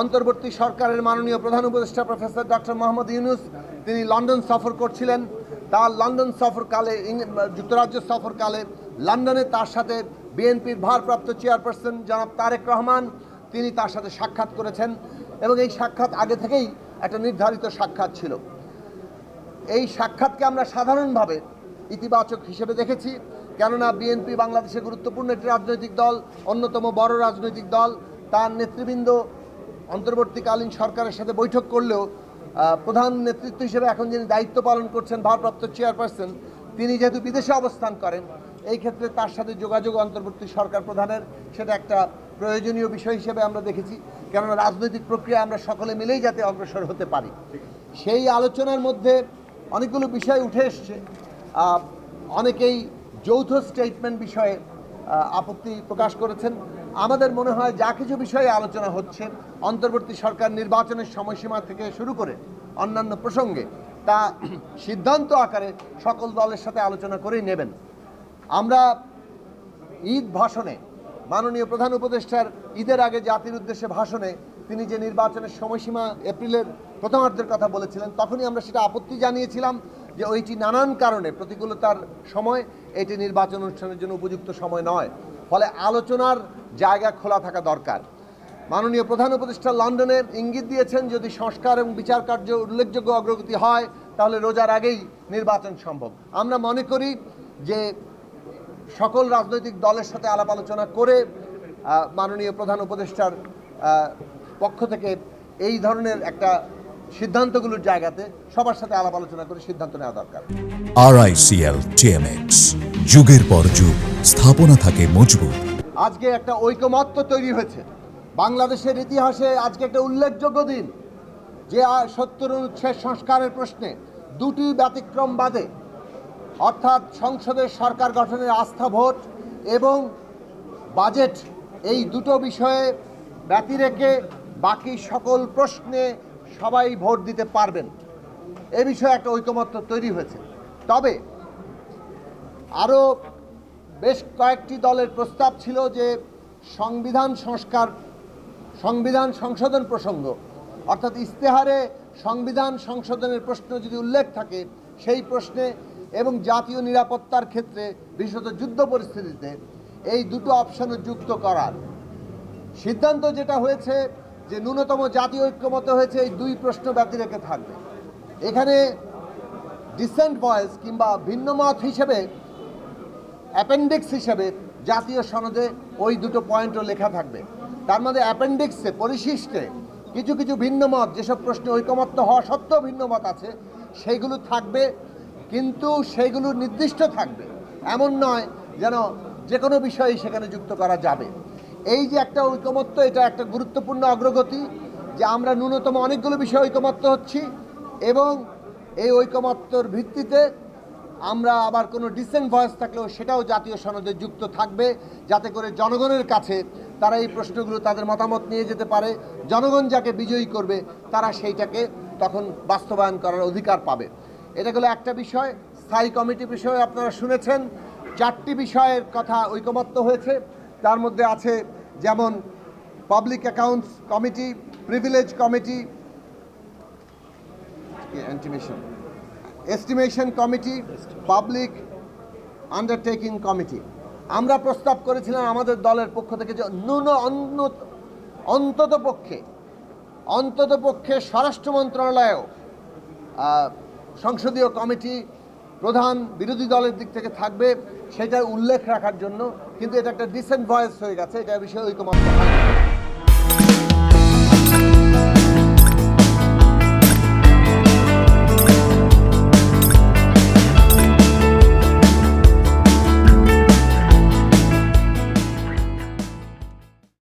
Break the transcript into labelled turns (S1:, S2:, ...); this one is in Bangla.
S1: অন্তর্বর্তী সরকারের মাননীয় প্রধান উপদেষ্টা প্রফেসর ডক্টর মোহাম্মদ ইউনুস, তিনি লন্ডন সফর করছিলেন। তার লন্ডন সফরকালে যুক্তরাজ্য সফরকালে লন্ডনে তার সাথে বিএনপির ভারপ্রাপ্ত চেয়ারপারসন জনাব তারেক রহমান, তিনি তার সাথে সাক্ষাৎ করেছেন এবং এই সাক্ষাৎ আগে থেকেই একটা নির্ধারিত সাক্ষাৎ ছিল। এই সাক্ষাৎকে আমরা সাধারণভাবে ইতিবাচক হিসেবে দেখেছি, কেননা বিএনপি বাংলাদেশে গুরুত্বপূর্ণ একটি রাজনৈতিক দল, অন্যতম বড় রাজনৈতিক দল। তার নেতৃবৃন্দ অন্তর্বর্তীকালীন সরকারের সাথে বৈঠক করলেও প্রধান নেতৃত্ব হিসেবে এখন যিনি দায়িত্ব পালন করছেন ভারপ্রাপ্ত চেয়ারপারসন, তিনি যেহেতু বিদেশে অবস্থান করেন, এই ক্ষেত্রে তার সাথে যোগাযোগ অন্তর্বর্তী সরকার প্রধানের সেটা একটা প্রয়োজনীয় বিষয় হিসেবে আমরা দেখেছি। কেননা রাজনৈতিক প্রক্রিয়া আমরা সকলে মিলেই যাতে অগ্রসর হতে পারি। সেই আলোচনার মধ্যে অনেকগুলো বিষয় উঠে এসছে। অনেকেই যৌথ স্টেটমেন্ট বিষয়ে আপত্তি প্রকাশ করেছেন। আমাদের মনে হয় যা কিছু বিষয়ে আলোচনা হচ্ছে, অন্তর্বর্তী সরকার নির্বাচনের সময়সীমা থেকে শুরু করে অন্যান্য প্রসঙ্গে, তা সিদ্ধান্ত আকারে সকল দলের সাথে আলোচনা করেই নেবেন। আমরা ঈদ ভাষণে, মাননীয় প্রধান উপদেষ্টার ঈদের আগে জাতির উদ্দেশ্যে ভাষণে তিনি যে নির্বাচনের সময়সীমা এপ্রিলের প্রথমার্ধের কথা বলেছিলেন, তখনই আমরা সেটা আপত্তি জানিয়েছিলাম যে ওইটি নানান কারণে প্রতিকূলতার সময় এটি নির্বাচন অনুষ্ঠানের জন্য উপযুক্ত সময় নয়। ফলে আলোচনার জায়গা খোলা থাকা দরকার। মাননীয় প্রধান উপদেষ্টা লন্ডনে ইঙ্গিত দিয়েছেন, যদি সংস্কার এবং বিচার কার্য উল্লেখযোগ্য অগ্রগতি হয়, তাহলে রোজার আগেই নির্বাচন সম্ভব। আমরা মনে করি যে সকল রাজনৈতিক দলের সাথে আলাপ আলোচনা করে মাননীয় প্রধান উপদেষ্টার পক্ষ থেকে এই ধরনের একটা সিদ্ধান্তগুলোর জায়গাতে সবার সাথে আলাপ আলোচনা করে সিদ্ধান্ত নেওয়া দরকার।
S2: আরআইসিএল টিএমএক্স যুগের পর যুগ, স্থাপনা থাকে মজবুত।
S1: আজকে একটা ঐকমত্য তৈরি হয়েছে। বাংলাদেশের ইতিহাসে আজকে একটা উল্লেখযোগ্য দিন। যে সত্তর অনুচ্ছেদ সংস্কারের প্রশ্নে দুটি ব্যতিক্রম বাদে, অর্থাৎ সংসদের সরকার গঠনের আস্থা ভোট এবং বাজেট, এই দুটো বিষয়ে ব্যতি রেখে বাকি সকল প্রশ্নে সবাই ভোট দিতে পারবেন। এ বিষয়ে একটা ঐকমত্য তৈরি হয়েছে। তবে আরও বেশ কয়েকটি দলের প্রস্তাব ছিল যে সংবিধান সংস্কার, সংবিধান সংশোধন প্রসঙ্গ, অর্থাৎ ইস্তেহারে সংবিধান সংশোধনের প্রশ্ন যদি উল্লেখ থাকে, সেই প্রশ্নে এবং জাতীয় নিরাপত্তার ক্ষেত্রে, বিশেষত যুদ্ধ পরিস্থিতিতে, এই দুটো অপশনও যুক্ত করার। সিদ্ধান্ত যেটা হয়েছে যে ন্যূনতম জাতীয় ঐক্যমত হয়েছে, এই দুই প্রশ্ন ব্যতি রেখে থাকবে। এখানে ডিসেন্ট ভয়েস কিংবা ভিন্নমত হিসেবে অ্যাপেন্ডিক্স হিসেবে জাতীয় সনদে ওই দুটো পয়েন্টও লেখা থাকবে। তার মধ্যে অ্যাপেন্ডিক্সে, পরিশিষ্টে কিছু কিছু ভিন্ন মত যেসব প্রশ্নে ঐকমত্য হওয়া সত্ত্বেও ভিন্ন মত আছে সেইগুলো থাকবে, কিন্তু সেইগুলো নির্দিষ্ট থাকবে। এমন নয় যেন যে কোনো বিষয়ই সেখানে যুক্ত করা যাবে। এই যে একটা ঐকমত্য, এটা একটা গুরুত্বপূর্ণ অগ্রগতি যে আমরা ন্যূনতম অনেকগুলো বিষয়ে ঐকমত্য হচ্ছি এবং এই ঐকমত্যর ভিত্তিতে আমরা আবার কোনো ডিসেন্ট ভয়েস থাকলেও সেটাও জাতীয় সনদে যুক্ত থাকবে, যাতে করে জনগণের কাছে তারা এই প্রশ্নগুলো তাদের মতামত নিয়ে যেতে পারে। জনগণ যাকে বিজয়ী করবে, তারা সেইটাকে তখন বাস্তবায়ন করার অধিকার পাবে। এটা হলো একটা বিষয়, স্থায়ী কমিটি বিষয়ে আপনারা শুনেছেন। চারটি বিষয়ের কথা ঐকমত্য হয়েছে। তার মধ্যে আছে যেমন public accounts committee privilege committee অ্যান্টিমেশন estimation committee public undertaking committee আমরা প্রস্তাব করেছিলাম আমাদের দলের পক্ষ থেকে যে ন্যূন অন্তত পক্ষে অন্তত পক্ষে স্বরাষ্ট্র মন্ত্রণালয়েও সংসদীয় কমিটি, প্রধান বিরোধী দলের দিক থেকে থাকবে, সেটার উল্লেখ রাখার জন্য, কিন্তু এটা একটা ডিসেন্ট ভয়েস হয়ে গেছে, এটা বিষয়ে ঐকমত্য হয়নি।